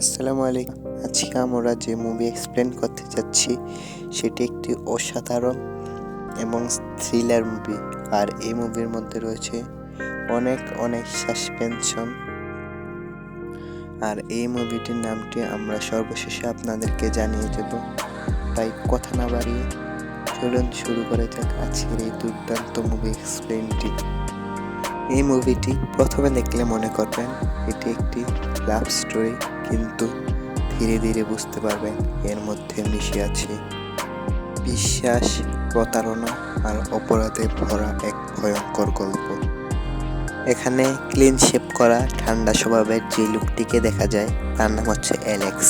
আসসালামু আলাইকুম। আজকে আমরা যে মুভি এক্সপ্লেন করতে যাচ্ছি, সেটি একটি অসাধারণ এবং থ্রিলার মুভি আর এই মুভির মধ্যে রয়েছে অনেক অনেক সাসপেনশন আর এই মুভিটির নামটি আমরা সর্বশেষে আপনাদেরকে জানিয়ে দেব। তাই কথা না বাড়িয়ে চলুন শুরু করে যাক আজকের এই দুর্দান্ত মুভি এক্সপ্লেনটি এই মুভিটি প্রথমে দেখলে মনে করবেন এটি একটি লাভ স্টোরি কিন্তু ধীরে ধীরে বুঝতে পারবেন এর মধ্যে মিশে আছে বিশ্বাস, প্রতারণা আর অপরাধে ভরা এক ভয়ঙ্কর গল্প। এখানে ক্লিন শেপ করা ঠান্ডা স্বভাবের যে লোকটিকে দেখা যায়, তার নাম হচ্ছে অ্যালেক্স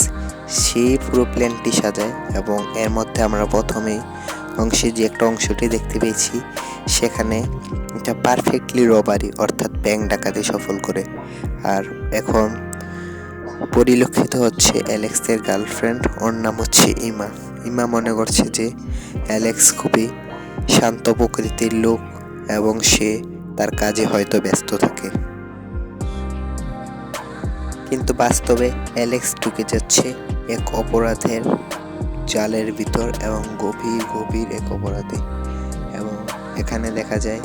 সে পুরো প্ল্যানটি সাজায় এবং এর মধ্যে আমরা প্রথমেই অংশে যে একটা অংশটি দেখতে পেয়েছি, সেখানে এটা পারফেক্টলি রবারি অর্থাৎ ব্যাংক ডাকাতি সফল করে। আর এখন পরিলক্ষিত হচ্ছে অ্যালেক্সের গার্লফ্রেন্ড ওর নাম হচ্ছে ইমা। ইমা মনে করছে যে অ্যালেক্স খুবই শান্ত প্রকৃতির লোক এবং সে তার কাজে হয়তো ব্যস্ত থাকে। কিন্তু বাস্তবে অ্যালেক্স ঢুকে যাচ্ছে এক অপরাধের জালের ভিতর এবং গভীর গভীর এক অপরাধে। এবং এখানে দেখা যায়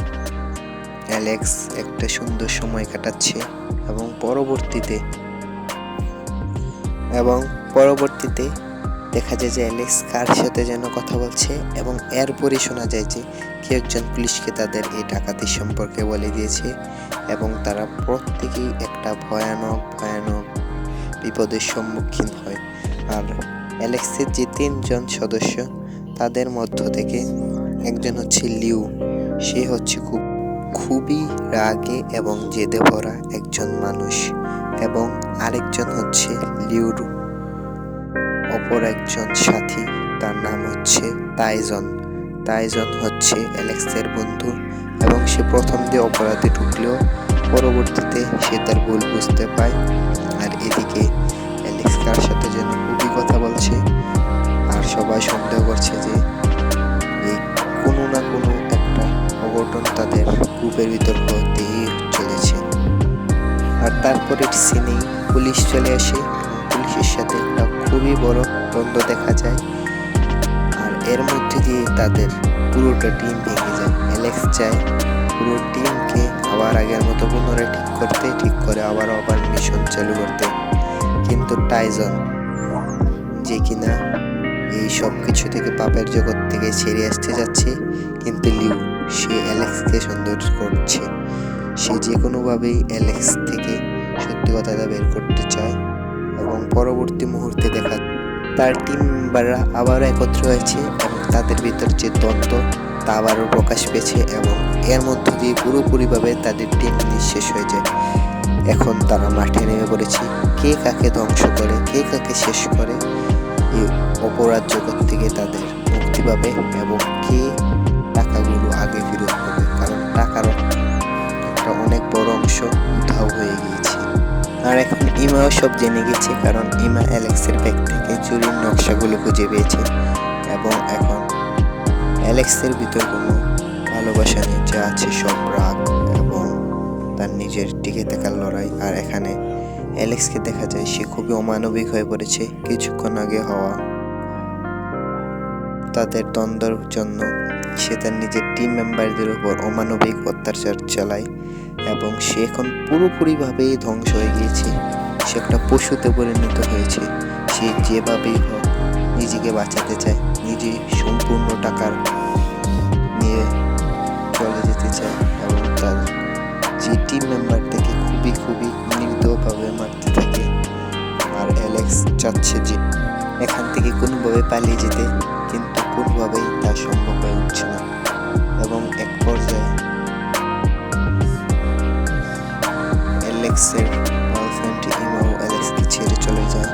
অ্যালেক্স একটা সুন্দর সময় কাটাচ্ছে এবং পরবর্তীতে এবং পরবর্তীতে দেখা যায় যে অ্যালেক্স কার সাথে যেন কথা বলছে এবং এরপরই শোনা যায় যে কেউ একজন পুলিশকে তাদের এই ডাকাতির সম্পর্কে বলে দিয়েছে এবং তারা প্রত্যেকেই একটা ভয়ানক ভয়ানক বিপদের সম্মুখীন হয়। আর অ্যালেক্সের যে তিনজন সদস্য, তাদের মধ্য থেকে একজন হচ্ছে লিউ। সে হচ্ছে খুব খুবই রাগে এবং জেদে ভরা একজন মানুষ এবং আরেকজন হচ্ছে লিউর অপর একজন সাথী, তার নাম হচ্ছে তাইজন। তাইজন হচ্ছে অ্যালেক্সের বন্ধু এবং সে প্রথম দিয়ে অপরাধে ঢুকলেও পরবর্তীতে সে তার ভুল বুঝতে পায়। আর এদিকে অ্যালেক্স কার সাথে যেন খুবই কথা বলছে, আর সবাই সন্দেহ করছে যে কোনো না কোনো একটা তাদের গ্রুপের ভিতর হতেই চলেছে। আর তারপরে সিনেই পুলিশ চলে আসে। পুলিশের সাথে একটা খুবই বড় দ্বন্দ্ব দেখা যায়। আর এর মধ্যে দিয়ে তাদের পুরোটা টিম ভেঙে যায়। অ্যালেক্স চায় পুরো টিমকে আবার আগের মতো পুনরায় ঠিক করতে, ঠিক করে আবার আবার মিশন চালু করতে। কিন্তু টাইজন যে কিনা এই সব কিছু থেকে পাপের জগৎ থেকে ছেড়ে আসতে যাচ্ছে। কিন্তু লিউ সে অ্যালেক্সকে সৌন্দর্য করছে। সে যে কোনোভাবেই অ্যালেক্স থেকে সত্যি কথাটা বের করতে চায় এবং পরবর্তী মুহূর্তে দেখা তার টিম মেম্বাররা আবারও একত্র হয়েছে এবং তাদের ভিতর যে দ্বন্দ্ব, তা আবারও প্রকাশ পেয়েছে এবং এর মধ্য দিয়ে পুরোপুরিভাবে তাদের টিম নিঃশেষ হয়ে যায়। এখন তারা মাঠে নেমে পড়েছে। কে কাকে ধ্বংস করে, কে কাকে শেষ করে, এই অপরাধ জগৎ থেকে তাদের মুক্তি পাবে এবং কে আগে ফেরত পাবে কারণ টাকারও একটা অনেক বড় অংশ উধাও হয়ে গিয়েছে। আর এখন ইমাও সব জেনে গেছে, কারণ ইমা অ্যালেক্সের ব্যাগ থেকে চুরির নকশাগুলো খুঁজে পেয়েছে। এবং এখন অ্যালেক্সের ভিতর কোনো ভালোবাসা নেই, যা আছে সব রাগ এবং তার নিজের টিকে থাকার লড়াই। আর এখানে অ্যালেক্সকে দেখা যায় সে খুবই অমানবিক হয়ে পড়েছে। কিছুক্ষণ আগে হওয়া তাদের দ্বন্দ্বর জন্য সে তার নিজের টিম মেম্বারদের উপর অমানবিক অত্যাচার চালায় এবং সে এখন পুরোপুরিভাবেই ধ্বংস হয়ে গিয়েছে। সে একটা পশুতে পরিণত হয়েছে। সে যেভাবেই হোক নিজেকে বাঁচাতে চায়, নিজে সম্পূর্ণ টাকার নিয়ে চলে যেতে চায় এবং তার যে টিম মেম্বার থেকে খুবই খুবই মৃদভাবে মারতে থাকে। আর অ্যালেক্স চাচ্ছে যে এখান থেকে কোনোভাবে পালিয়ে যেতে। কিন্তু কোনোভাবেই তা সম্ভব হয়ে উঠছে না এবং এক পর্যায়ে অ্যালেক্সের গার্লফ্রেন্ড ইমাও অ্যালেক্সকে ছেড়ে চলে যায়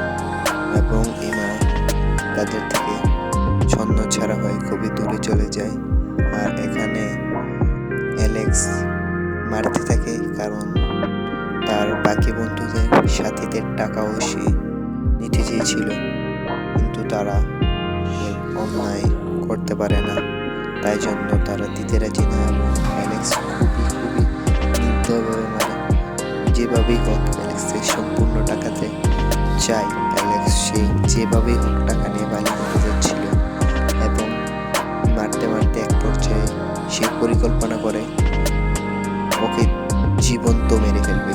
এবং ইমা তাদের থেকে ছন্ন ছাড়া হয়ে খুবই দূরে চলে যায়। আর এখানে অ্যালেক্স মারতে থাকে কারণ তার বাকি বন্ধুদের সাথীদের টাকাও সে নিতে চেয়েছিল। কিন্তু তারা অন্যায় করতে পারে না। তাই জন্য তারা দিতে রাজি না। অ্যালেক্স খুবই খুবই নির্দয়ভাবে মারে যেভাবেই হোক অ্যালেক্সের সম্পূর্ণ টাকাতে চাই অ্যালেক্স সেই যেভাবেই হোক টাকা নিয়ে বাড়ি যাচ্ছিল এবং মারতে মারতে এক পর্যায়ে সে পরিকল্পনা করে ওকে জীবন্ত মেরে ফেলবে।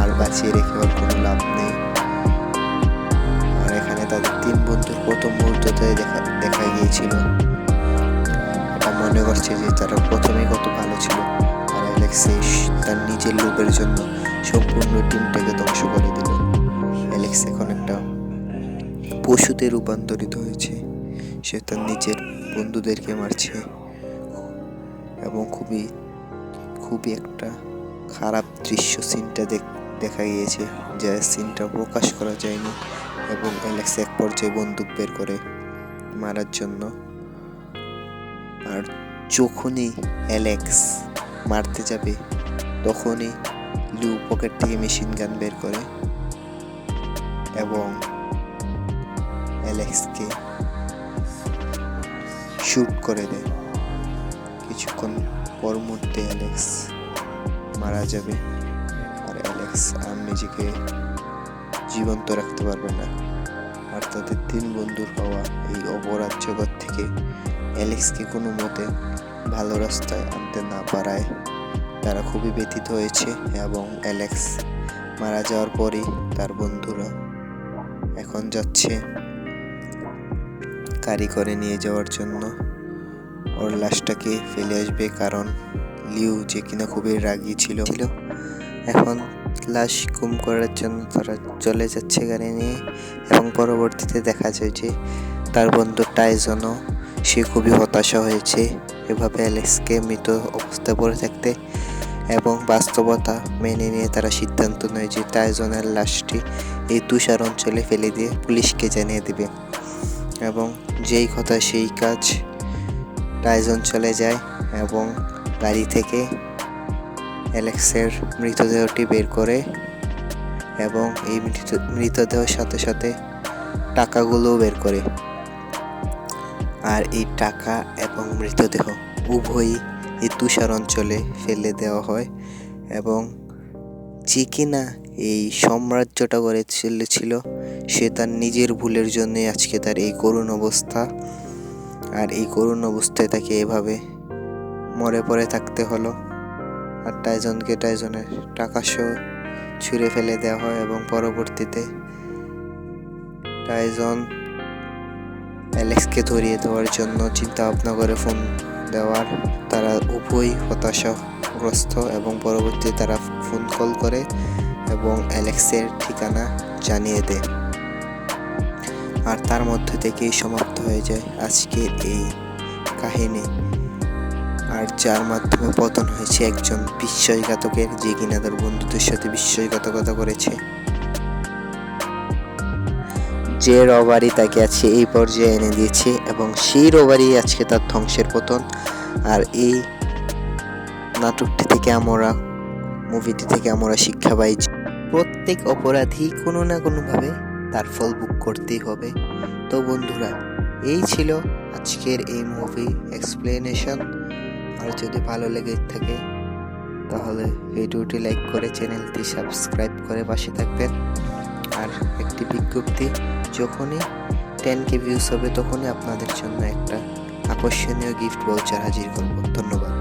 আর বাঁচিয়ে রেখে ওর কোনো লাভ নেই। তাদের তিন বন্ধুর প্রথম মুহূর্ততে দেখা দেখা গিয়েছিল। মনে করছে যে তারা প্রথমেই কত ভালো ছিল। আর অ্যালেক্স এই স- তার নিজের লোভের জন্য সম্পূর্ণ টিমটাকে ধ্বংস করে দিল। অ্যালেক্স এখন একটা পশুতে রূপান্তরিত হয়েছে। সে তার নিজের বন্ধুদেরকে মারছে। এবং খুবই খুবই একটা খারাপ দৃশ্য সিনটা দেখা গিয়েছে। যা সিনটা প্রকাশ করা যায়নি। এবং অ্যালেক্স এক পর্যায়ে বন্দুক বের করে মারার জন্য। আর যখনই অ্যালেক্স মারতে যাবে, তখনই লু পকেট থেকে মেশিন গান বের করে এবং অ্যালেক্সকে শ্যুট করে দেয়। কিছুক্ষণ পর মুহূর্তে অ্যালেক্স মারা যাবে। আর অ্যালেক্স আর নিজেকে জীবন্ত রাখতে পারবে না। আর তাদের তিন বন্ধুর হওয়া এই অপরাধ জগৎ থেকে অ্যালেক্সকে কোনো মতে ভালো রাস্তায় আনতে না পারায় তারা খুবই ব্যথিত হয়েছে এবং অ্যালেক্স মারা যাওয়ার পরই তার বন্ধুরা এখন যাচ্ছে গাড়ি করে নিয়ে যাওয়ার জন্য। ওর লাশটাকে ফেলে আসবে কারণ লিউ যে কিনা খুবই রাগী ছিল। এখন লাশ গুম করার জন্য তারা চলে যাচ্ছে গাড়ি নিয়ে এবং পরবর্তীতে দেখা যায় যে তার বন্ধু টাইজনও সে খুবই হতাশা হয়েছে। এভাবে অ্যালেক্সকে মৃত অবস্থায় পড়ে থাকতে এবং বাস্তবতা মেনে নিয়ে তারা সিদ্ধান্ত নেয় যে টাইজনের লাশটি এই তুষার অঞ্চলে ফেলে দিয়ে পুলিশকে জানিয়ে দেবে। এবং যেই কথা সেই কাজ টাইজন চলে যায় এবং গাড়ি থেকে অ্যালেক্সের মৃতদেহটি বের করে এবং এই মৃত- মৃতদেহের সাথে সাথে টাকাগুলোও বের করে। আর এই টাকা এবং মৃতদেহ উভয়ই এই তুষার অঞ্চলে ফেলে দেওয়া হয় এবং যে কিনা এই সাম্রাজ্যটা করে ছিল, সে তার নিজের ভুলের জন্যই আজকে তার এই করুণ অবস্থা। আর এই করুণ অবস্থায় তাকে এভাবে মরে পড়ে থাকতে হলো। আর টাইজনকে টাইজনের টাকা সহ ছুঁড়ে ফেলে দেওয়া হয় এবং পরবর্তীতে টাইজন অ্যালেক্সকে ধরিয়ে দেওয়ার জন্য চিন্তা ভাবনা করে ফোন দেওয়ার, তারা উভয়ই হতাশাগ্রস্ত এবং পরবর্তীতে তারা ফোন কল করে এবং অ্যালেক্সের ঠিকানা জানিয়ে দেয়। আর তার মধ্যে থেকেই সমাপ্ত হয়ে যায় আজকের এই কাহিনী। আর যার মাধ্যমে পতন হয়েছে একজন বিশ্বাসঘাতকের যে কিনা তার বন্ধুদের সাথে বিশ্বাসঘাতকতা করেছে। যে রবারি তাকে আজকে এই পর্যায়ে এনে দিয়েছে এবং সেই রবারি আজকে তার ধ্বংসের পতন। আর এই নাটকটি থেকে আমরা, মুভিটি থেকে আমরা শিক্ষা পাই প্রত্যেক অপরাধী কোনো না কোনোভাবে তার ফল বুক করতেই হবে। তো বন্ধুরা, এই ছিল আজকের এই মুভি এক্সপ্লেনেশন। আর যদি ভালো লেগে থাকে, তাহলে ভিডিওটি লাইক করে চ্যানেলটি সাবস্ক্রাইব করে পাশে থাকবেন। আর একটি বিজ্ঞপ্তি, যখনই টেন কে ভিউজ হবে, তখনই আপনাদের জন্য একটা আকর্ষণীয় গিফট ভাউচার হাজির করব। ধন্যবাদ।